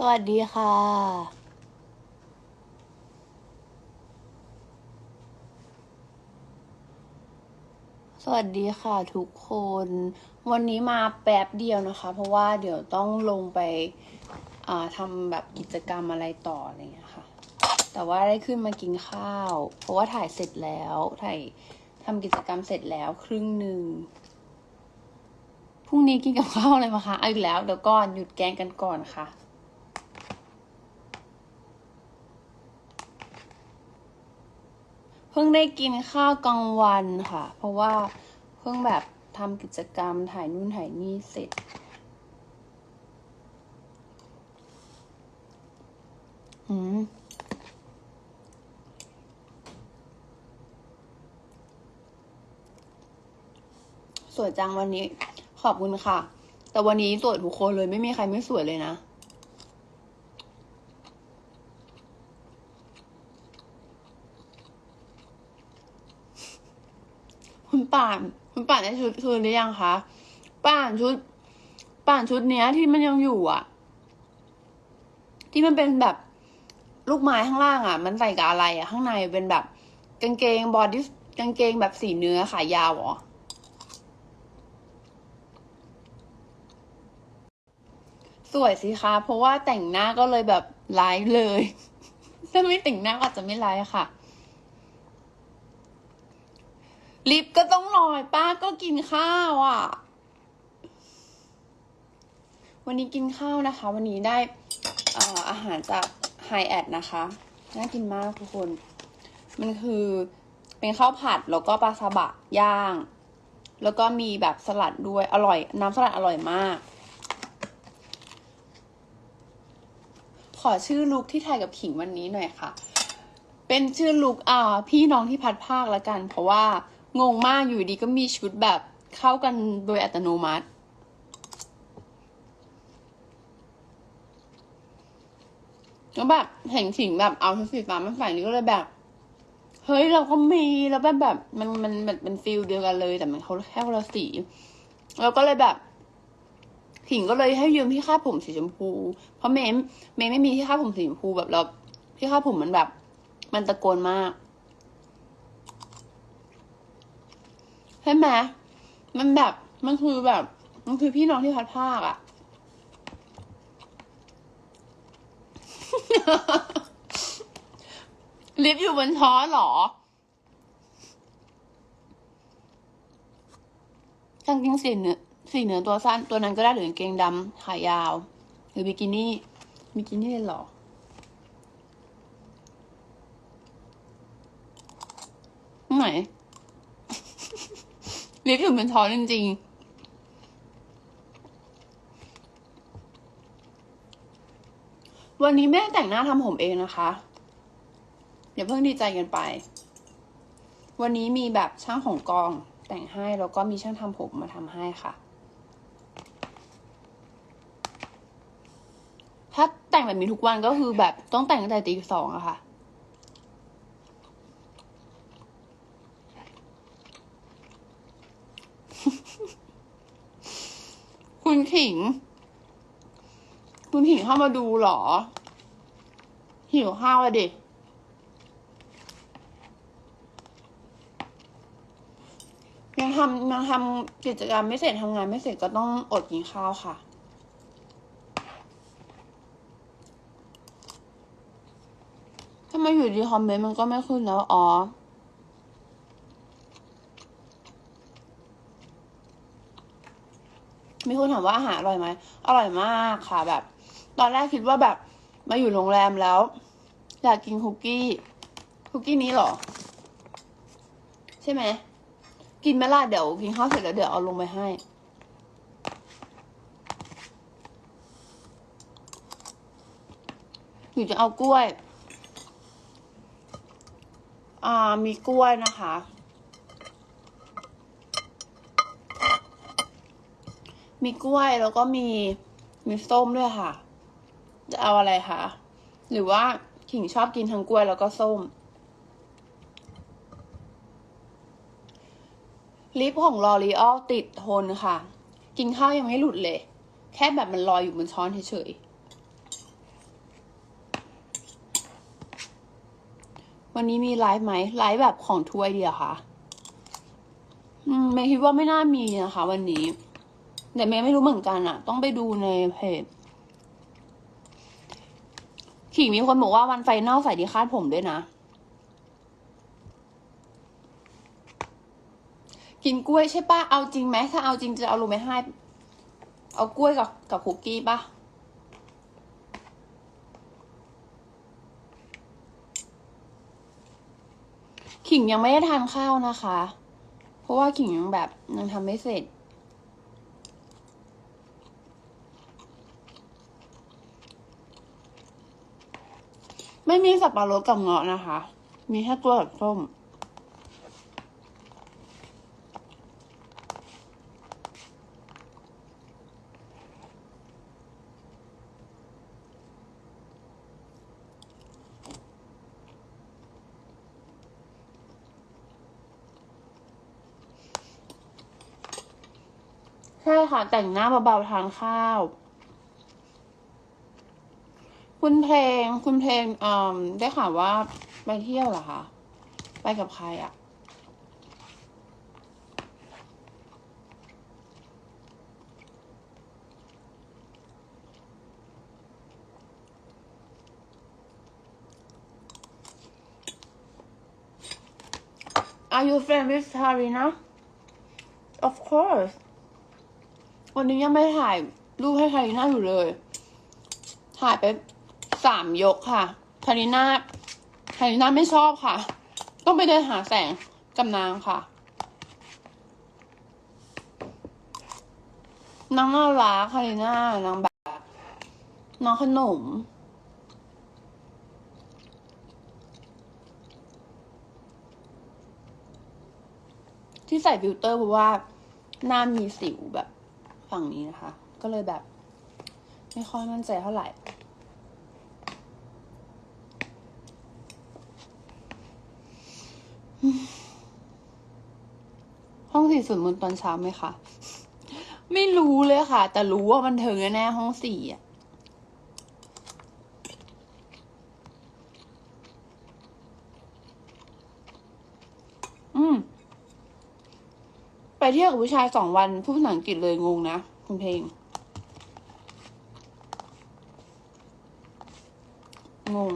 สวัสดีค่ะ สวัสดีค่ะทุกคน วันนี้มาแป๊บเดียวนะคะ เพราะว่าเดี๋ยวต้องลงไปทำแบบกิจกรรมอะไรต่ออะไรอย่างเงี้ยค่ะ แต่ว่าได้ขึ้นมากินข้าว เพราะว่าถ่ายเสร็จแล้ว ถ่ายทำกิจกรรมเสร็จแล้วครึ่งหนึ่งพรุ่งนี้กินกับข้าวอะไรมาคะเอาอีกแล้วเดี๋ยวก่อนหยุดแกงกันก่อนค่ะ พิ่งได้กินข้าวกลางวันค่ะ เพราะว่าเพิ่งแบบทำกิจกรรมถ่ายนู่นถ่ายนี่เสร็จ อืมสวยจังวันนี้ ขอบคุณค่ะ แต่วันนี้สวยทุกคนเลยไม่มีใครไม่สวยเลยนะ ป่าน คุณป่านได้ชุดคืนหรือยังคะป่านชุด ป่านชุดเนี้ยที่มันยังอยู่อะ ที่มันเป็นแบบลูกไม้ข้างล่างอะ มันใส่กับอะไรอะ ข้างในเป็นแบบ กางเกงบอดี้กางเกงแบบสีเนื้อขายาวเหรอสวยสิคะ เพราะว่าแต่งหน้าก็เลยแบบไลฟ์เลย ถ้าไม่แต่งหน้าก็อาจจะไม่ไลฟ์ค่ะ ลิฟก็ต้องลอยป้าก็กินข้าวอะ วันนี้กินข้าวนะคะ วันนี้ได้เอ่ออาหารจากไฮแอดนะคะ น่ากินมากทุกคน มันคือเป็นข้าวผัดแล้วก็ปลาซาบะย่าง แล้วก็มีแบบสลัดด้วยอร่อย น้ำสลัดอร่อยมาก ขอชื่อลุกที่ถ่ายกับขิงวันนี้หน่อยค่ะ เป็นชื่อลุกอ่าพี่น้องที่พัดภาคละกัน เพราะว่า งงมากอยู่ดีก็มีชุดแบบเข้ากันโดยอัตโนมัติ แล้วแบบเห็นขิงแบบเอาชุดสีฟ้ามาใส่นี่ก็เลยแบบ เฮ้ยเราก็มีแล้วแบบแบบ มันมันมันเป็นฟิลเดียวกันเลย แต่มันเขาแค่คนละสีแล้วก็เลยแบบผิงก็เลยให้ยืมที่คาดผมสีชมพู เพราะเมมเมมไม่มีที่คาดผมสีชมพูแบบแล้วที่คาดผมมันแบบ มันตะโกนมาก ช่ไหมมันแบบ มันคือแบบ มันคือพี่น้องที่พัดภาคอะลิฟต์อยู่บนท้อเหรอกางเกงสีเนื้อสีเนื้อตัวสั้น ตัวนั้นก็ได้หรือกางเกงดำขายาว หรือบิกินี่ บิกินี่เลยหรอไหน ลิฟต์อยู่บนท้อนจริงๆ วันนี้แม่แต่งหน้าทำผมเองนะคะอย่าเพิ่งดีใจกันไป วันนี้มีแบบช่างของกองแต่งให้แล้วก็มีช่างทำผมมาทำให้ค่ะ ถ้าแต่งแบบนี้ทุกวันก็คือแบบต้องแต่งตั้งแต่ตีสองอะค่ะ คุณขิง คุณขิงเข้ามาดูเหรอ หิวข้าวอะดิยังทำยังทำกิจกรรมไม่เสร็จทำงานไม่เสร็จก็ต้องอดกินข้าวค่ะทำไมอยู่ดีคอมเมนต์มันก็ไม่ขึ้นแล้ว อ๋อ มีคนถามว่าอาหารอร่อยไหมอร่อยมากค่ะแบบ ตอนแรกคิดว่าแบบมาอยู่โรงแรมแล้วอยากกินคุกกี้คุกกี้นี้หรอ ใช่ไหมกินไหมล่ะเดี๋ยวกินข้าวเสร็จแล้วเดี๋ยวเอาลงไปให้อยู่จะเอากล้วย อ่ามีกล้วยนะคะ มีกล้วยแล้วก็มีมีส้มด้วยค่ะ จะเอาอะไรคะ หรือว่าขิงชอบกินทั้งกล้วยแล้วก็ส้ม ลิปของลอรีออลติดทนค่ะ กินข้าวยังไม่หลุดเลย แค่แบบมันลอยอยู่บนช้อนเฉยๆ วันนี้มีไลฟ์ไหมไลฟ์แบบของทัวร์เดียวค่ะ อืมไม่คิดว่าไม่น่ามีนะคะวันนี้ แต่เมย์ไม่รู้เหมือนกันอะต้องไปดูในเพจขิงมีคนบอกว่าวันไฟนอลใส่ดีคาดผมด้วยนะ กินกล้วยใช่ปะเอาจริงไหมถ้าเอาจริงจะเอาลงไปให้ เอากล้วยกับกับคุกกี้ปะขิงยังไม่ได้ทานข้าวนะคะ เพราะว่าขิงยังแบบยังทำไม่เสร็จ ไม่มีสับปะรดกับเงาะนะคะ มีแค่ตัวกับส้มใช่ค่ะ แต่งหน้าเบาๆทานข้าว คุณเพลง คุณเพลงอ่อได้ข่าวว่าไปเที่ยวเหรอคะ ไปกับใครอะ่ะ Are you friend with Tarina? Of course วันนี้ยังไม่ถ่ายรูปให้ทาริน่าอยู่เลย ถ่ายไป สามยกค่ะทาริน่าทาริน่าไม่ชอบค่ะ ต้องไปเดินหาแสงกับนางค่ะน้องน่ารักทาริน่านางแบบน้องขนมที่ใส่ฟิลเตอร์เพราะว่าหน้ามีสิวแบบฝั่งนี้นะคะ ก็เลยแบบ ไม่ค่อยมั่นใจเท่าไหร่ ห้อง สี่สวดมนต์ตอนเช้าไหมคะไม่รู้เลยค่ะ แต่รู้ว่ามันเทิงแน่ห้องสี่อะอืม ไปเที่ยวกับผู้ชายสองวันพูดภาษาอังกฤษเลยงงนะคุณเพลง งง